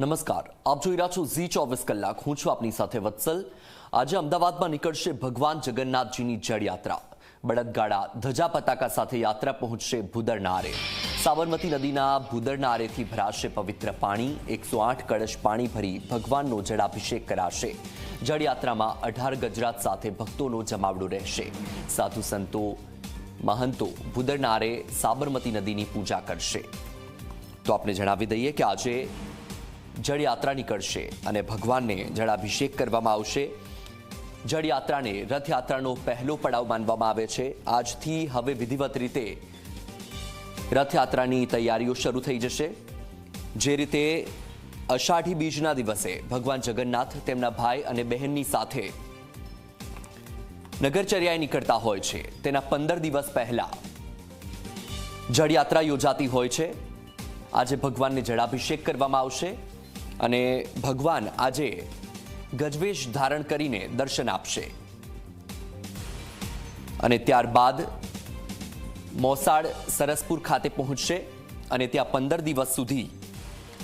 નમસ્કાર. આપ જોઈ રહ્યા છો ઝી ચોવીસ કલાક. હું છું આપની સાથે વત્સલ. આજે અમદાવાદમાં નીકળશે ભગવાન જગન્નાથજીની જળયાત્રા. બળદગાડા ધજા પતાકા સાથે યાત્રા પહોંચશે ભૂદરનારે. સાબરમતી નદીના ભૂદરનારેથી ભરાશે પવિત્ર પાણી. એકસો આઠ કળશ પાણી ભરી ભગવાનનો જળાભિષેક કરાશે. જળયાત્રામાં અઢાર ગજરાત સાથે ભક્તોનો જમાવડો રહેશે. સાધુ સંતો, મહંતો ભૂદરનારે સાબરમતી નદીની પૂજા કરશે. તો આપને જણાવી દઈએ કે આજે જળયાત્રા નીકળશે અને ભગવાનને જળાભિષેક કરવામાં આવશે. જળયાત્રાને રથયાત્રાનો પહેલો પડાવ માનવામાં આવે છે. આજથી હવે વિધિવત રીતે રથયાત્રાની તૈયારીઓ શરૂ થઈ જશે. જે રીતે અષાઢી બીજના દિવસે ભગવાન જગન્નાથ તેમના ભાઈ અને બહેનની સાથે નગરચર્યાએ નીકળતા હોય છે. તેના પંદર દિવસ પહેલા જળયાત્રા યોજાતી હોય છે. આજે ભગવાનને જળાભિષેક કરવામાં આવશે. અને ભગવાન આજે ગજવેશ ધારણ કરીને દર્શન આપશે. અને ત્યારબાદ મોસાળ સરસપુર ખાતે પહોંચશે અને ત્યાં પંદર દિવસ સુધી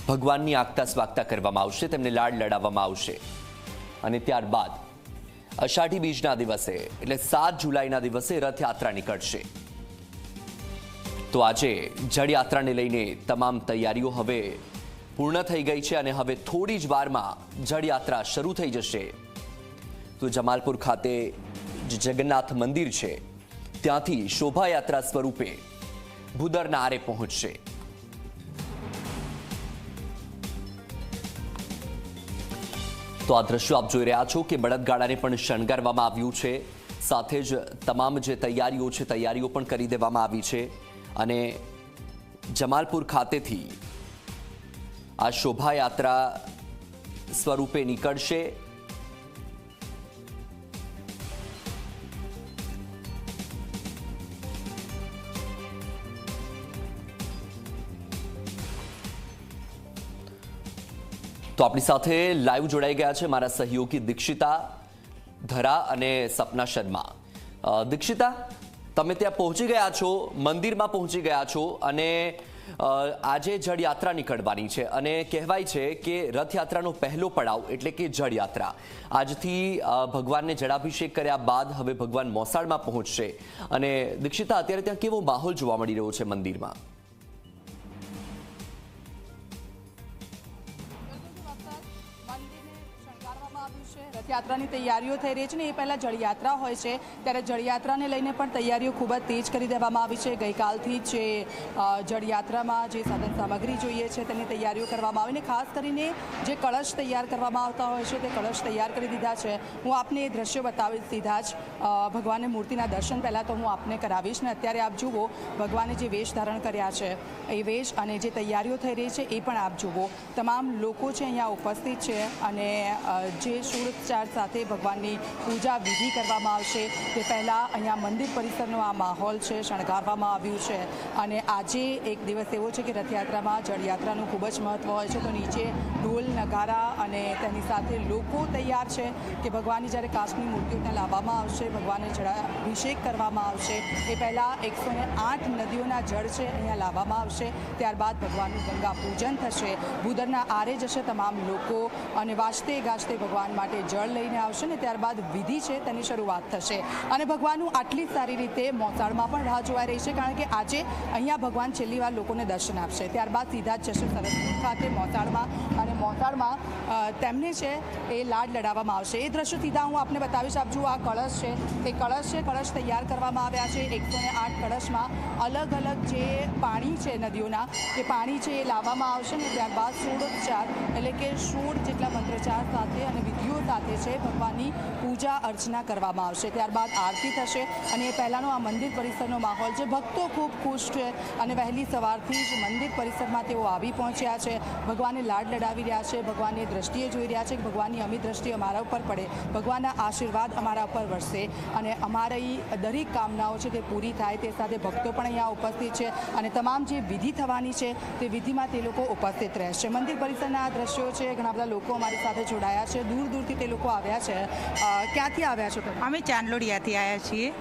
ભગવાનની આગતા સ્વાગતા કરવામાં આવશે, તેમને લાડ લડાવવામાં આવશે. અને ત્યારબાદ અષાઢી બીજના દિવસે, એટલે સાત જુલાઈના દિવસે રથયાત્રા નીકળશે. તો આજે જળયાત્રાને લઈને તમામ તૈયારીઓ હવે પૂર્ણ થઈ ગઈ છે અને હવે થોડી જ વારમાં જળયાત્રા શરૂ થઈ જશે. તો જમાલપુર ખાતે જગન્નાથ મંદિર છે, ત્યાંથી શોભાયાત્રા સ્વરૂપે ભૂદરના આરે પહોંચશે. તો આ દ્રશ્યો આપ જોઈ રહ્યા છો કે બળદગાડાને પણ શણગારવામાં આવ્યું છે. સાથે જ તમામ જે તૈયારીઓ છે, તૈયારીઓ પણ કરી દેવામાં આવી છે. અને જમાલપુર ખાતેથી આ શોભાયાત્રા સ્વરૂપે નીકળશે. તો આપણી સાથે લાઈવ જોડાઈ ગયા છે મારા સહયોગી દીક્ષિતા ધરા અને સપના શર્મા. દીક્ષિતા, તમે ત્યાં પહોંચી ગયા છો, મંદિરમાં પહોંચી ગયા છો અને આજે જળયાત્રા નીકળવાની છે અને કહેવાય છે કે રથયાત્રાનો પહેલો પડાવ એટલે કે જળયાત્રા. આજથી ભગવાનને જળાભિષેક કર્યા બાદ હવે ભગવાન મોસાળમાં પહોંચશે. અને દીક્ષિતા, અત્યારે ત્યાં કેવો માહોલ જોવા મળી રહ્યો છે મંદિરમાં? રથયાત્રાની તૈયારીઓ થઈ રહી છે ને એ પહેલાં જળયાત્રા હોય છે. ત્યારે જળયાત્રાને લઈને પણ તૈયારીઓ ખૂબ જ તેજ કરી દેવામાં આવી છે. ગઈકાલથી જ જે જળયાત્રામાં જે સાધન સામગ્રી જોઈએ છે તેની તૈયારીઓ કરવામાં આવી ને ખાસ કરીને જે કળશ તૈયાર કરવામાં આવતા હોય છે તે કળશ તૈયાર કરી દીધા છે. હું આપને એ દ્રશ્યો બતાવીશ દીધા જ. ભગવાનને મૂર્તિના દર્શન પહેલાં તો હું આપને કરાવીશ ને અત્યારે આપ જુઓ ભગવાને જે વેશ ધારણ કર્યા છે એ વેશ અને જે તૈયારીઓ થઈ રહી છે એ પણ આપ જુઓ. તમામ લોકો છે અહીંયા ઉપસ્થિત છે અને અ, જે સૂરોચ્ચાર સાથે ભગવાનની પૂજા વિધિ કરવામાં આવશે. તે પહેલાં અહીંયા મંદિર પરિસરનો આ માહોલ છે, શણગારવામાં આવ્યું છે. અને આજે એક દિવસ એવો છે કે રથયાત્રામાં જળયાત્રાનું ખૂબ જ મહત્ત્વ હોય છે. તો નીચે ઢોલ, નગારા અને તેની સાથે લોકો તૈયાર છે કે ભગવાનની જ્યારે કાચની મૂર્તિઓ ત્યાં લાવવામાં આવશે, ભગવાનને જળાભિષેક કરવામાં આવશે. એ પહેલાં એકસો આઠ નદીઓના જળ છે અહીંયા લાવવામાં આવશે. ત્યારબાદ ભગવાનનું ગંગા પૂજન થશે. ભૂદરના આરે જશે તમામ લોકો અને વાજતે ગાજતે ભગવાન માટે જળ લઈને આવશે ને ત્યારબાદ વિધિ છે તેની શરૂઆત થશે. અને ભગવાનનું આટલી સારી રીતે મોસાળમાં પણ રાહ જોવાઈ રહી છે કારણ કે આજે અહીંયા ભગવાન છેલ્લી વાર લોકોને દર્શન આપશે. ત્યારબાદ સીધા જ જશે સરસ્વતી ખાતે મોસાળમાં અને મોસાળમાં તેમને છે એ લાડ લડાવવામાં આવશે. એ દ્રશ્યો સીધા હું આપને બતાવીશ. આપ આ કળશ છે. તે કળશ છે. કળશ તૈયાર કરવામાં આવ્યા છે. એકસો ને આઠ કળશમાં અલગ અલગ જે પાણી છે નદીઓના, એ પાણી છે એ લાવવામાં આવશે ને ત્યારબાદ સોળોચ્ચાર એટલે કે સોળ જેટલા મંત્રોચ્ચાર સાથે અને વિધિઓ સાથે છે, ભગવાનની પૂજા, અર્ચના કરવામાં આવશે. ત્યારબાદ આરતી થશે અને એ પહેલાંનો આ મંદિર પરિસરનો માહોલ છે. ભક્તો ખૂબ ખુશ છે અને વહેલી સવારથી જ મંદિર પરિસરમાં તેઓ આવી પહોંચ્યા છે. ભગવાનને લાડ લડાવી રહ્યા છે. ભગવાનની દ્રષ્ટિએ જોઈ રહ્યા છે કે ભગવાનની અમી દ્રષ્ટિ અમારા ઉપર પડે. ભગવાનના આશીર્વાદ અમારા ઉપર વરસે અને અમારી દરેક કામનાઓ છે તે પૂરી થાય તે સાથે ભક્તો પણ અહીંયા ઉપસ્થિત છે અને તમામ જે વિધિ થવાની છે તે વિધિમાં તે લોકો ઉપસ્થિત રહેશે. મંદિર પરિસરના આ દ્રશ્યો છે. ઘણા બધા લોકો અમારી સાથે જોડાયા છે. દૂર દૂર દૂરથી તે લોકો આવ્યા છે. ક્યાંથી આવ્યા છો તમે? અમે ચાંદલોડિયાથી આવ્યા છીએ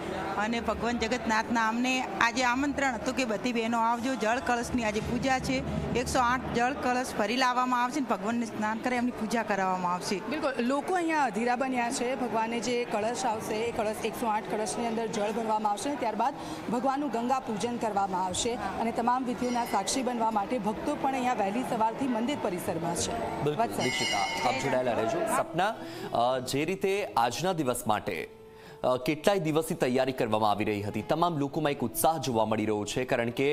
અને ભગવાન જગતનાથના અમને આજે આમંત્રણ હતું કે બધી બહેનો આવજો. જળ કળશની આજે પૂજા છે. એકસો આઠ જળ કળશ ફરી લાવવામાં આવશે ને ભગવાનને સ્નાન કરે એમની પૂજા કરાવવામાં આવશે. બિલકુલ. લોકો અહીંયા અધીરા બન્યા છે. ભગવાનને જે કળશ આવશે એ કળશ એકસો આઠ કળશની અંદર જળ ભરવામાં આવશે ત્યારબાદ ભગવાનનું ગંગા પૂજન કરવામાં આવશે અને તમામ વિધિઓના સાક્ષી બનવા માટે ભક્તો પણ અહીંયા વહેલી સવારથી મંદિર પરિસરમાં છે. બિલકુલ. દીક્ષિતા આપ જોડાયેલા રહેજો. સપના જે રીતે આજના દિવસ માટે કેટલાય દિવસની તૈયારી કરવામાં આવી રહી હતી. તમામ લોકોમાં એક ઉત્સાહ જોવા મળી રહ્યો છે, કારણ કે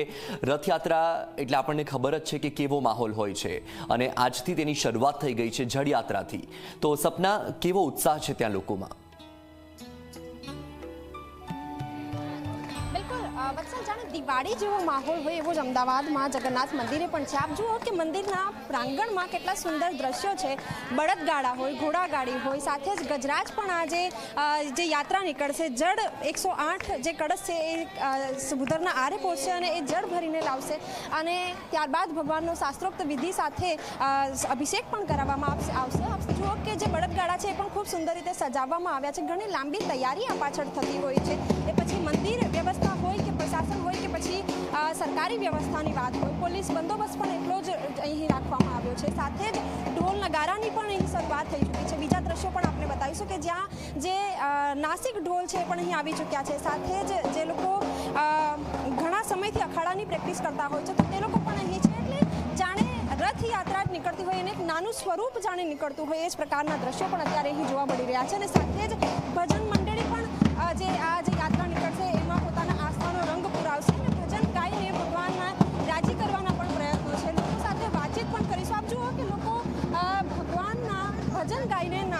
રથયાત્રા એટલે આપણને ખબર જ છે કે કેવો માહોલ હોય છે અને આજથી તેની શરૂઆત થઈ ગઈ છે જળયાત્રાથી. તો સપના કેવો ઉત્સાહ છે ત્યાં લોકોમાં? વત્સલ જાણે દિવાળી જેવો માહોલ હોય એવો જ અમદાવાદમાં જગન્નાથ મંદિરે પણ છે. આપ જુઓ કે મંદિરના પ્રાંગણમાં કેટલા સુંદર દ્રશ્યો છે. બળદગાડા હોય, ઘોડાગાડી હોય, સાથે જ ગજરાજ પણ આજે જે યાત્રા નીકળશે, જળ એકસો જે કળશ છે એ સુભુદરના આરે પહોંચશે અને એ જળ ભરીને લાવશે. અને ત્યારબાદ ભગવાનનો શાસ્ત્રોક્ત વિધિ સાથે અભિષેક પણ કરાવવામાં આવશે આવશે. આપ જુઓ કે જે બળદગાડા છે એ પણ ખૂબ સુંદર રીતે સજાવવામાં આવ્યા છે. ઘણી લાંબી તૈયારી આ પાછળ થતી હોય છે. એ પછી મંદિર સરકારી વ્યવસ્થાની વાત હોય પોલીસ બંદોબસ્ત પણ એટલો જ અહીં રાખવામાં આવ્યો છે. સાથે જ ઢોલ નગારાની પણ અહીં શરૂઆત થઈ ચૂકી છે. બીજા દ્રશ્યો પણ આપણે બતાવીશું કે જ્યાં જે નાસિક ઢોલ છે પણ અહીં આવી ચૂક્યા છે. સાથે જ જે લોકો ઘણા સમયથી અખાડાની પ્રેક્ટિસ કરતા હોય છે, તો તે લોકો પણ અહીં છે એટલે જાણે રથયાત્રા જ નીકળતી હોય અને એક નાનું સ્વરૂપ જાણે નીકળતું હોય એ જ પ્રકારના દ્રશ્યો પણ અત્યારે અહીં જોવા મળી રહ્યા છે. અને સાથે જ ભજન મંડળી પણ જે આ ભજન ગાઈને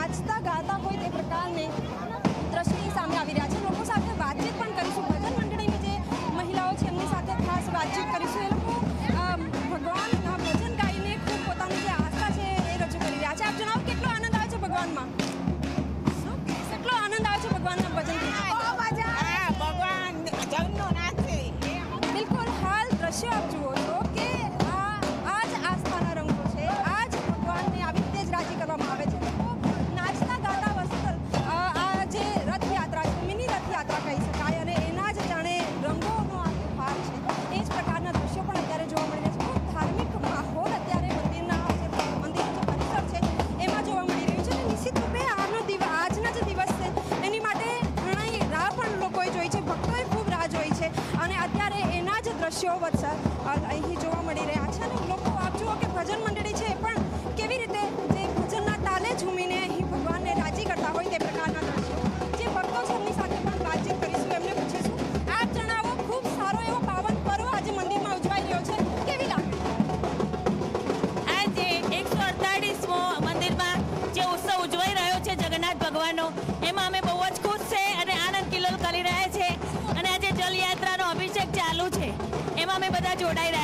એમાં અમે બધા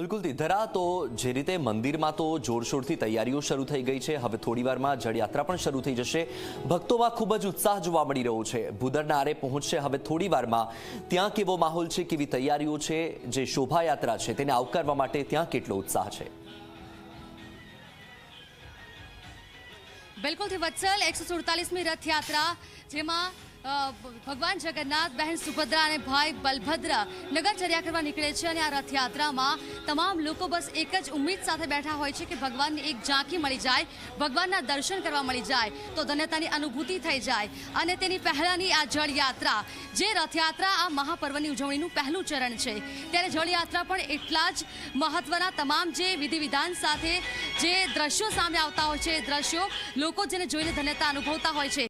બિલકુલ ધરા તો જે રીતે મંદિરમાં તો જોરશોરથી તૈયારીઓ શરૂ થઈ ગઈ છે, હવે થોડી વારમાં જળયાત્રા પણ શરૂ થઈ જશે. ભક્તોમાં ખૂબ જ ઉત્સાહ જોવા મળી રહ્યો છે. ભૂદરના આરે પહોંચશે હવે થોડી વારમાં ત્યાં કેવો માહોલ છે, કેવી તૈયારીઓ છે, જે શોભાયાત્રા છે, તેને આવકારવા માટે ત્યાં કેટલો ઉત્સાહ છે? બિલકુલથી વત્સલ, એકસો સુડતાલીસમી રથયાત્રા, જેમાં ભગવાન જગન્નાથ, બહેન સુભદ્રા અને ભાઈ બલભદ્ર નગરચર્યા કરવા નીકળે છે અને આ રથયાત્રામાં તમામ લોકો બસ એક જ ઉમ્મીદ સાથે બેઠા હોય છે કે ભગવાનની એક ઝાંખી મળી જાય, ભગવાનના દર્શન કરવા મળી જાય, તો ધન્યતાની અનુભૂતિ થઈ જાય. અને તેની પહેલાંની આ જળયાત્રા, જે રથયાત્રા આ મહાપર્વની ઉજવણીનું પહેલું ચરણ છે, ત્યારે જળયાત્રા પણ એટલા જ મહત્વના તમામ જે વિધિ વિધાન સાથે જે દ્રશ્યો સામે આવતા હોય છે, એ દ્રશ્યો લોકો જેને જોઈને ધન્યતા અનુભવતા હોય છે.